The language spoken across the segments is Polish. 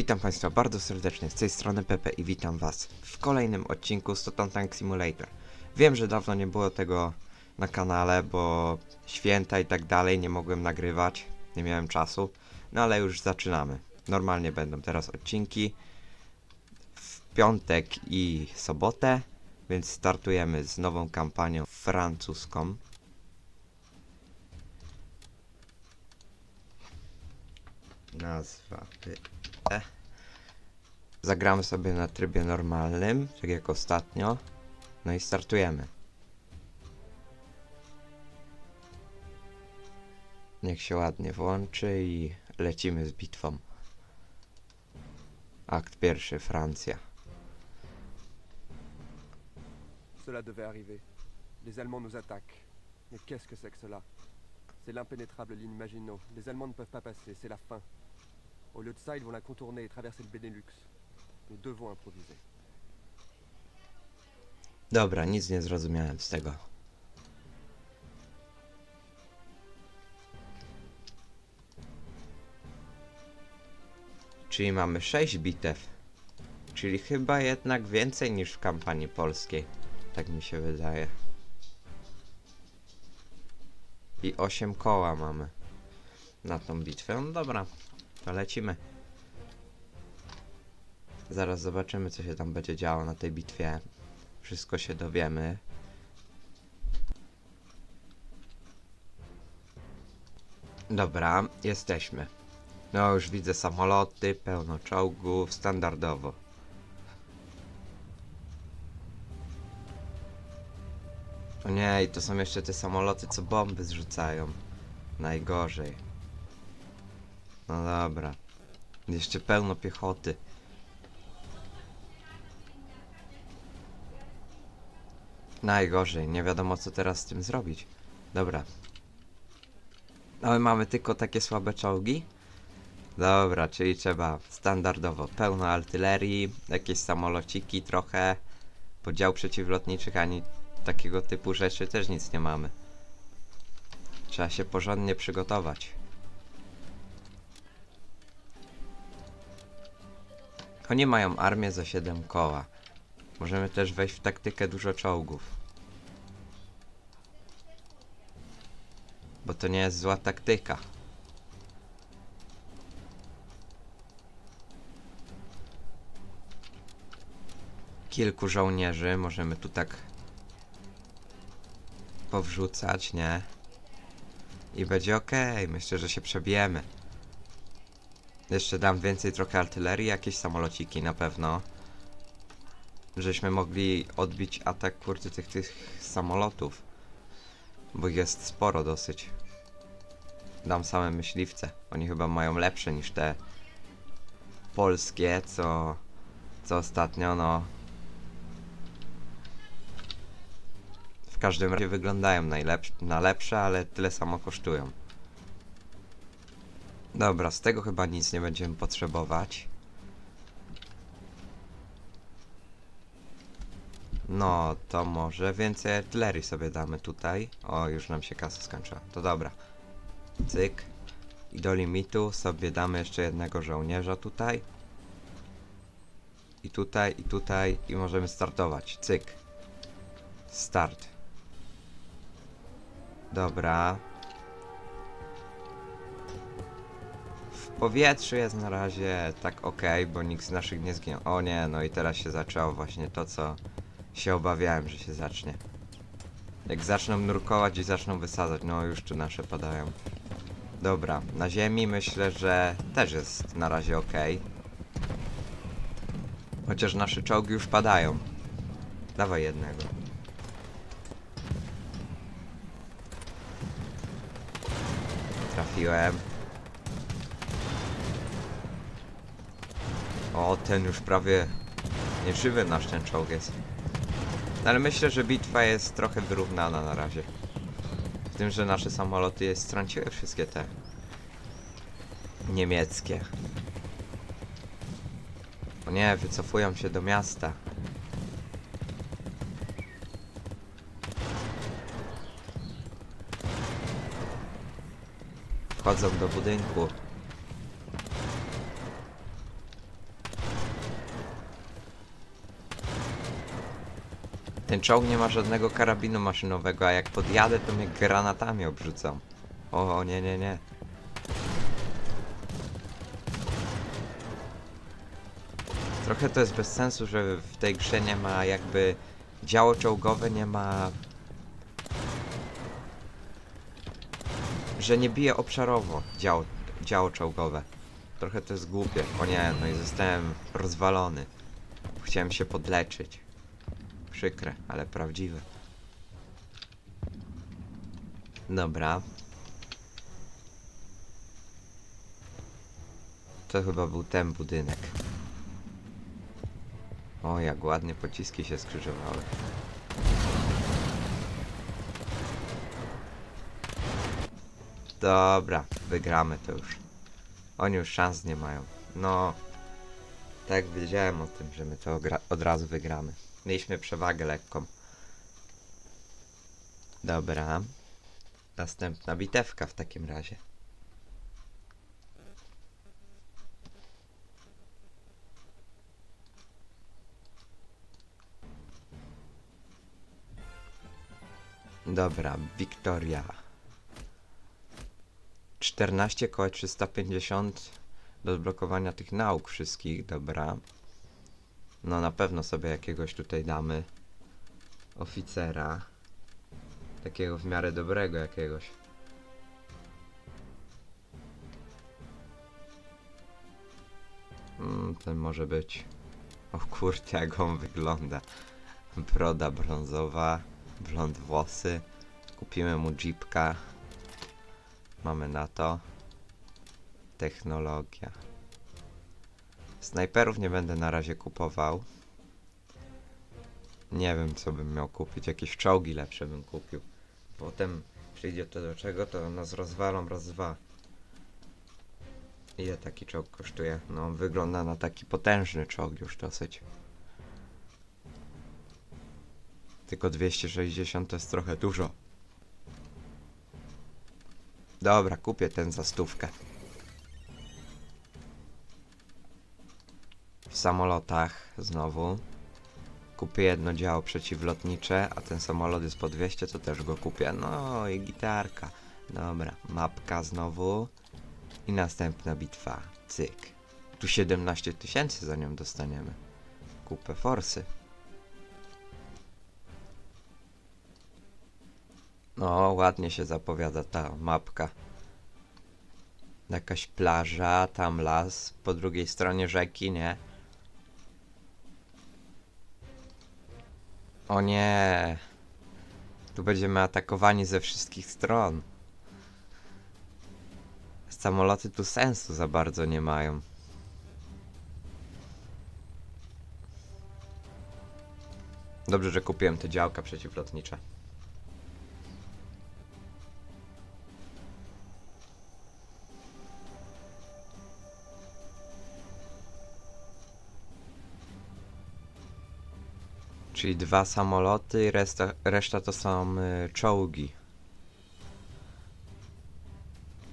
Witam Państwa bardzo serdecznie, z tej strony Pepe i witam Was w kolejnym odcinku Stotan Tank Simulator. Wiem, że dawno nie było tego na kanale, bo święta i tak dalej nie mogłem nagrywać, nie miałem czasu, no ale już zaczynamy. Normalnie będą teraz odcinki w piątek i sobotę, więc startujemy z nową kampanią francuską. Nazwa. Zagramy sobie na trybie normalnym, tak jak ostatnio. No i startujemy. Niech się ładnie włączy i lecimy z bitwą. Akt pierwszy, Francja. Cela devait arriver. Les Allemands nous attaquent. Mais qu'est-ce que c'est que cela C'est l'impénétrable ligne Maginot. Les Allemands ne peuvent pas passer, c'est la fin. Au lieu de ça, ils vont la contourner et traverser le Benelux. Nous devons improviser. Dobra, nic nie zrozumiałem z tego. Czyli mamy 6 bitew. Czyli chyba jednak więcej niż w kampanii polskiej. Tak mi się wydaje. I 8 koła mamy na tą bitwę. No dobra, to lecimy. Zaraz zobaczymy, co się tam będzie działo na tej bitwie. Wszystko się dowiemy. Dobra, jesteśmy. No już widzę samoloty, pełno czołgów, standardowo. O nie, to są jeszcze te samoloty, co bomby zrzucają. Najgorzej. No dobra. Jeszcze pełno piechoty. Najgorzej, nie wiadomo co teraz z tym zrobić. Dobra. Ale mamy tylko takie słabe czołgi? Dobra, czyli trzeba standardowo pełno artylerii, jakieś samolociki trochę, podział przeciwlotniczych, ani takiego typu rzeczy też nic nie mamy. Trzeba się porządnie przygotować. Oni mają armię za 7 koła. Możemy też wejść w taktykę dużo czołgów. Bo to nie jest zła taktyka. Kilku żołnierzy możemy tu tak powrzucać, nie? I będzie ok, myślę, że się przebijemy. Jeszcze dam więcej trochę artylerii, jakieś samolociki na pewno żeśmy mogli odbić atak kurde tych, tych samolotów. Bo jest sporo dosyć. Dam same myśliwce. Oni chyba mają lepsze niż te polskie, co, co ostatnio, no. W każdym razie wyglądają na lepsze, ale tyle samo kosztują. Dobra, z tego chyba nic nie będziemy potrzebować. No, to może więcej artylerii sobie damy tutaj. O, już nam się kasa skończyła. To dobra. Cyk. I do limitu sobie damy jeszcze jednego żołnierza tutaj. I tutaj, i tutaj. I możemy startować. Cyk. Start. Dobra. Powietrzu jest na razie tak ok, bo nikt z naszych nie zginął. O nie, no i teraz się zaczęło właśnie to, co się obawiałem, że się zacznie. Jak zaczną nurkować i zaczną wysadzać, no już tu nasze padają. Dobra, na ziemi myślę, że też jest na razie ok. Chociaż nasze czołgi już padają. Dawaj jednego. Trafiłem. O, ten już prawie nieżywy nasz ten czołg jest. No Ale myślę, że bitwa jest trochę wyrównana na razie. W tym, że nasze samoloty je straciły wszystkie te niemieckie. O nie, wycofują się do miasta. Wchodzą do budynku. Ten czołg nie ma żadnego karabinu maszynowego, a jak podjadę, to mnie granatami obrzucą. O, nie, nie, nie. Trochę to jest bez sensu, że w tej grze nie ma jakby działo czołgowe, nie ma... Że nie bije obszarowo działo, działo czołgowe. Trochę to jest głupie. O nie, no i zostałem rozwalony. Chciałem się podleczyć. Przykre, ale prawdziwe. Dobra. To chyba był ten budynek. O, jak ładnie pociski się skrzyżowały. Dobra, wygramy to już. Oni już szans nie mają. No, tak wiedziałem o tym, że my to od razu wygramy. Mieliśmy przewagę lekką. Dobra. Następna bitewka w takim razie. Dobra, Wiktoria. 14 koło 350 do odblokowania tych nauk wszystkich, dobra. No na pewno sobie jakiegoś tutaj damy oficera. Takiego w miarę dobrego jakiegoś. Mm, ten może być. O kurde, jak on wygląda. Broda brązowa, blond włosy. Kupimy mu jeepka. Mamy na to. Technologia. Snajperów nie będę na razie kupował. Nie wiem, co bym miał kupić. Jakieś czołgi lepsze bym kupił. Potem przyjdzie to do czego, to nas rozwalą raz dwa. Ile taki czołg kosztuje? No, on wygląda na taki potężny czołg już dosyć. Tylko 260 to jest trochę dużo. Dobra, kupię ten za stówkę. Samolotach znowu. Kupię jedno działo przeciwlotnicze, a ten samolot jest po 200, to też go kupię. No i gitarka. Dobra, mapka znowu. I następna bitwa. Cyk. Tu 17 tysięcy za nią dostaniemy. Kupę forsy. No, ładnie się zapowiada ta mapka. Jakaś plaża, tam las, po drugiej stronie rzeki, nie? O nie! Tu będziemy atakowani ze wszystkich stron. Samoloty tu sensu za bardzo nie mają. Dobrze, że kupiłem te działka przeciwlotnicze. Czyli dwa samoloty reszta, reszta to są y, czołgi.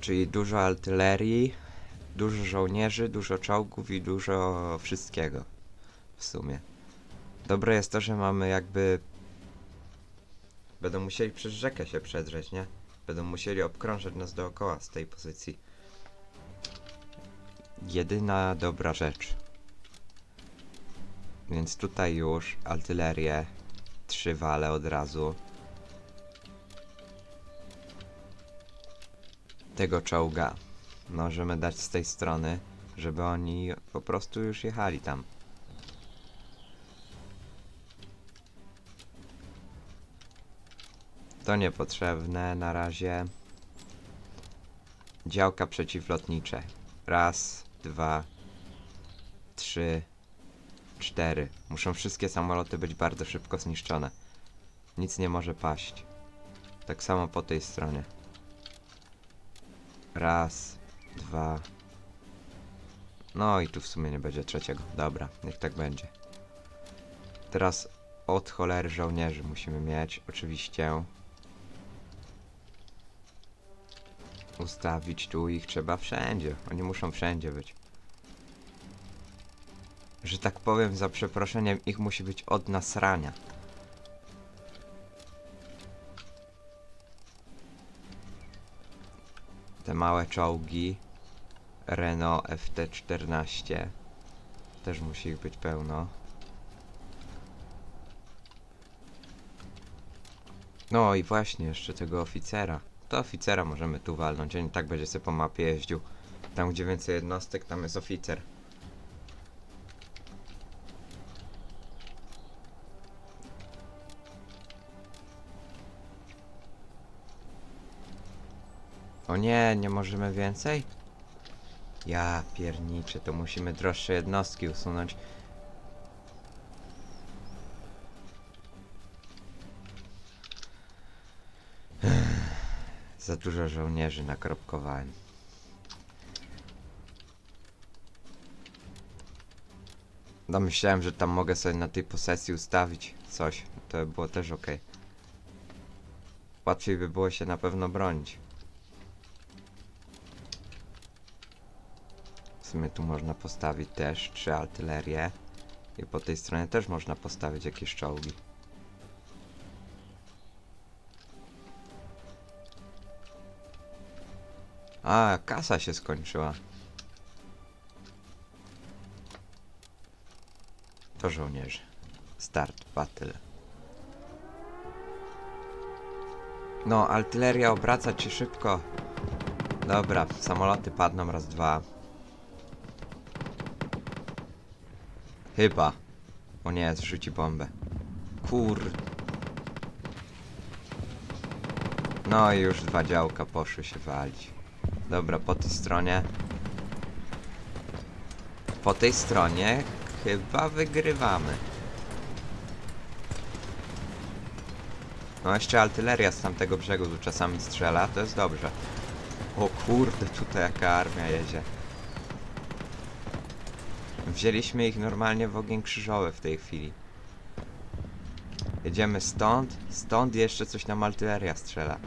Czyli dużo artylerii, dużo żołnierzy, dużo czołgów i dużo wszystkiego. W sumie. Dobre jest to, że mamy jakby... Będą musieli przez rzekę się przedrzeć, nie? Będą musieli obkrążać nas dookoła z tej pozycji. Jedyna dobra rzecz. Więc tutaj już artylerię trzy wale od razu. Tego czołga możemy dać z tej strony, żeby oni po prostu już jechali tam. To niepotrzebne na razie. Działka przeciwlotnicze. Raz, dwa, trzy, cztery. Muszą wszystkie samoloty być bardzo szybko zniszczone. Nic nie może paść. Tak samo po tej stronie. Raz, dwa. No i tu w sumie nie będzie trzeciego. Dobra, niech tak będzie. Teraz od cholery żołnierzy musimy mieć, oczywiście. Ustawić tu ich trzeba wszędzie. Oni muszą wszędzie być że tak powiem, za przeproszeniem, ich musi być od nasrania. Te małe czołgi Renault FT14 też musi ich być pełno. No i właśnie, jeszcze tego oficera. To oficera możemy tu walnąć, on tak będzie sobie po mapie jeździł. Tam gdzie więcej jednostek, tam jest oficer. Nie, nie możemy więcej? Ja pierniczę, to musimy droższe jednostki usunąć. Za dużo żołnierzy nakropkowałem. No myślałem, że tam mogę sobie na tej posesji ustawić coś. To by było też ok. Łatwiej by było się na pewno bronić. W sumie tu można postawić też trzy artylerie. I po tej stronie też można postawić jakieś czołgi. A, kasa się skończyła. To żołnierze. Start battle. No, artyleria obracać się szybko. Dobra, samoloty padną raz, dwa. Chyba. O nie, zrzuci bombę. Kur... No i już dwa działka poszły się walić. Dobra, po tej stronie. Po tej stronie chyba wygrywamy. No jeszcze artyleria z tamtego brzegu tu czasami strzela, to jest dobrze. O kurde, tutaj jaka armia jedzie. Wzięliśmy ich normalnie w ogień krzyżowy w tej chwili. Jedziemy stąd, stąd jeszcze coś nam artyleria strzela.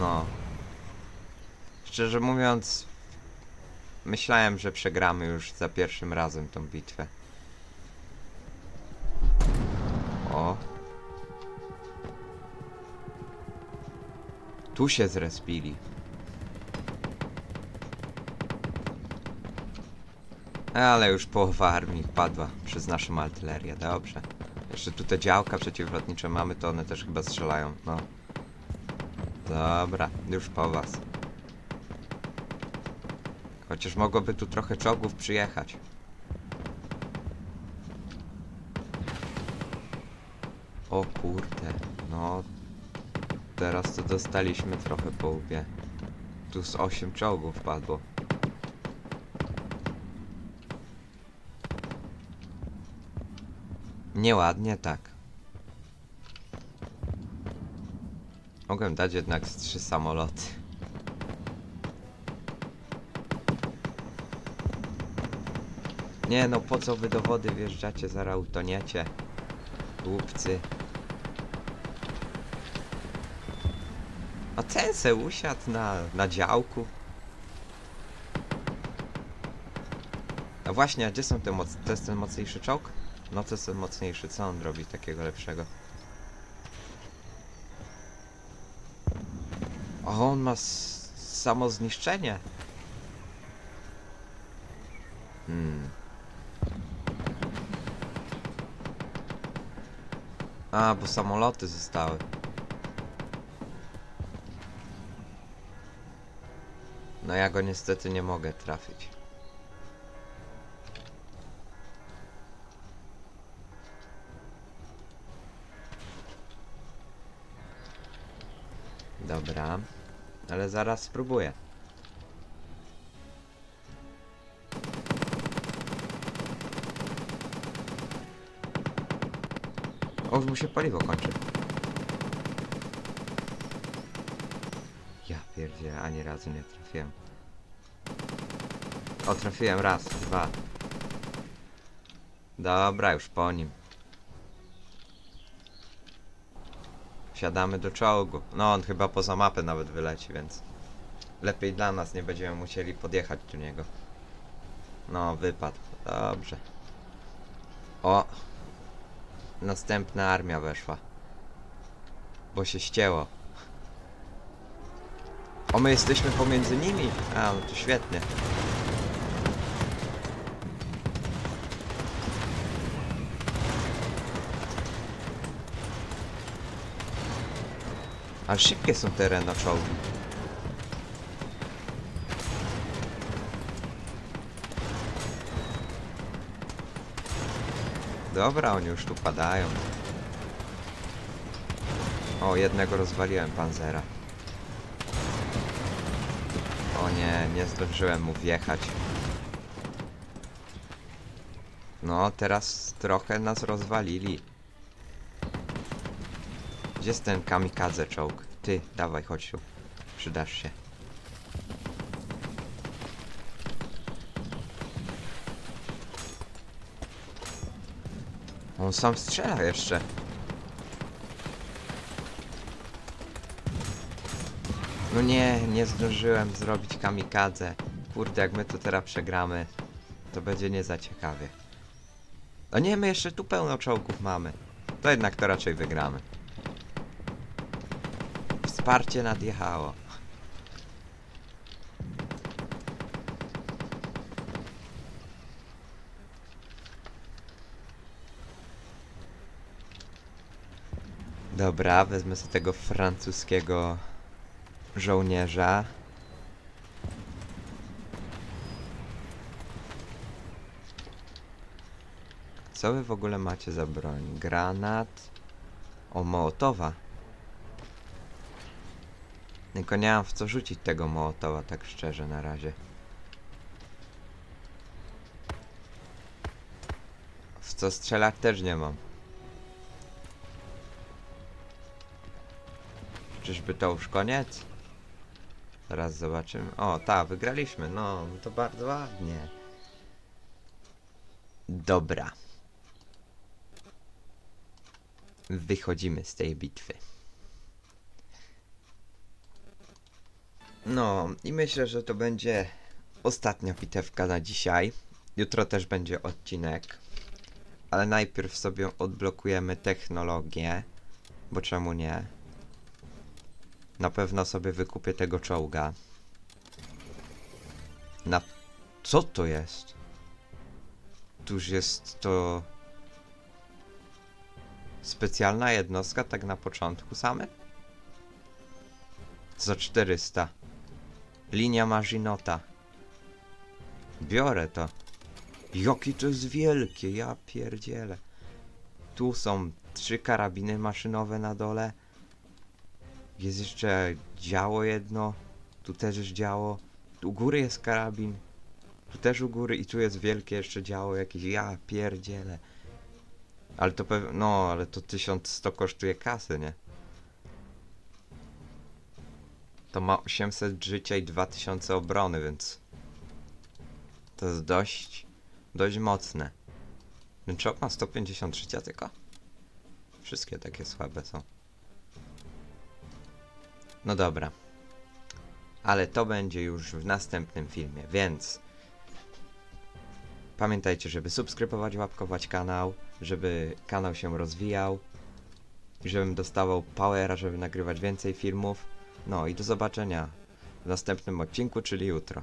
No. Szczerze mówiąc, myślałem, że przegramy już za pierwszym razem tą bitwę. Tu się zrespili. Ale już połowa armii padła przez naszą artylerię, dobrze. Jeszcze tu te działka przeciwlotnicze mamy, to one też chyba strzelają, no. Dobra, już po was. Chociaż mogłoby tu trochę czołgów przyjechać. O kurde, no. Teraz to dostaliśmy trochę po łbie. Tu z 8 czołgów padło. Nieładnie tak. Mogłem dać jednak z trzy samoloty. Nie no, po co wy do wody wjeżdżacie, zaraz utoniecie. Głupcy. A ten se usiadł na, na działku. A właśnie, a gdzie są te moc... To jest ten mocniejszy czołg? No to jest ten mocniejszy, co on robi takiego lepszego? O, on ma samo zniszczenie. Hmm. A, bo samoloty zostały. No ja go niestety nie mogę trafić. Dobra, ale zaraz spróbuję. O, już mu się paliwo kończy. Ja pierdzie, ani razu nie trafiłem. O, trafiłem raz, dwa. Dobra, już po nim. Wsiadamy do czołgu. No, on chyba poza mapę nawet wyleci, więc... Lepiej dla nas, nie będziemy musieli podjechać do niego. No, wypadł. Dobrze. O! następna armia weszła. Bo się ścięło. O, my jesteśmy pomiędzy nimi? A, no to świetnie. Ale szybkie są te Renault czołgi. Dobra, oni już tu padają. O, jednego rozwaliłem panzera. Nie, nie zdążyłem mu wjechać. No, teraz trochę nas rozwalili. Gdzie jest ten kamikadze czołg? Ty, dawaj, chodź tu. Przydasz się. On sam strzela jeszcze. No nie, nie zdążyłem zrobić kamikadze. Kurde, jak my to teraz przegramy, to będzie nie za ciekawie. A nie, my jeszcze tu pełno czołgów mamy. To jednak to raczej wygramy. Wsparcie nadjechało. Dobra, wezmę sobie tego francuskiego żołnierza. Co wy w ogóle macie za broń? Granat. O, Mołotowa. Tylko nie mam w co rzucić tego Mołotowa, tak szczerze na razie. W co strzelać też nie mam. Czyżby to już koniec? Zaraz zobaczymy. O, tak, wygraliśmy. No, to bardzo ładnie. Dobra. Wychodzimy z tej bitwy. No, i myślę, że to będzie ostatnia bitewka na dzisiaj. Jutro też będzie odcinek. Ale najpierw sobie odblokujemy technologię. Bo czemu nie? Na pewno sobie wykupię tego czołga. Na... Co to jest? Tuż jest to... Specjalna jednostka, tak na początku same? Za 400. Linia Maginota. Biorę to. Jaki to jest wielkie, ja pierdzielę. Tu są trzy karabiny maszynowe na dole. Jest jeszcze działo jedno. Tu też jest działo. Tu u góry jest karabin. Tu też u góry i tu jest wielkie jeszcze działo jakieś. Ja pierdzielę. Ale to pewnie. No, ale to 1100 kosztuje kasy, nie? To ma 800 życia i 2000 obrony, więc. To jest dość. dość mocne. Ten czołg ma 150 życia tylko? Wszystkie takie słabe są. No dobra. Ale to będzie już w następnym filmie, więc pamiętajcie, żeby subskrybować, łapkować kanał, żeby kanał się rozwijał żebym dostawał powera, żeby nagrywać więcej filmów. No i do zobaczenia w następnym odcinku, czyli jutro.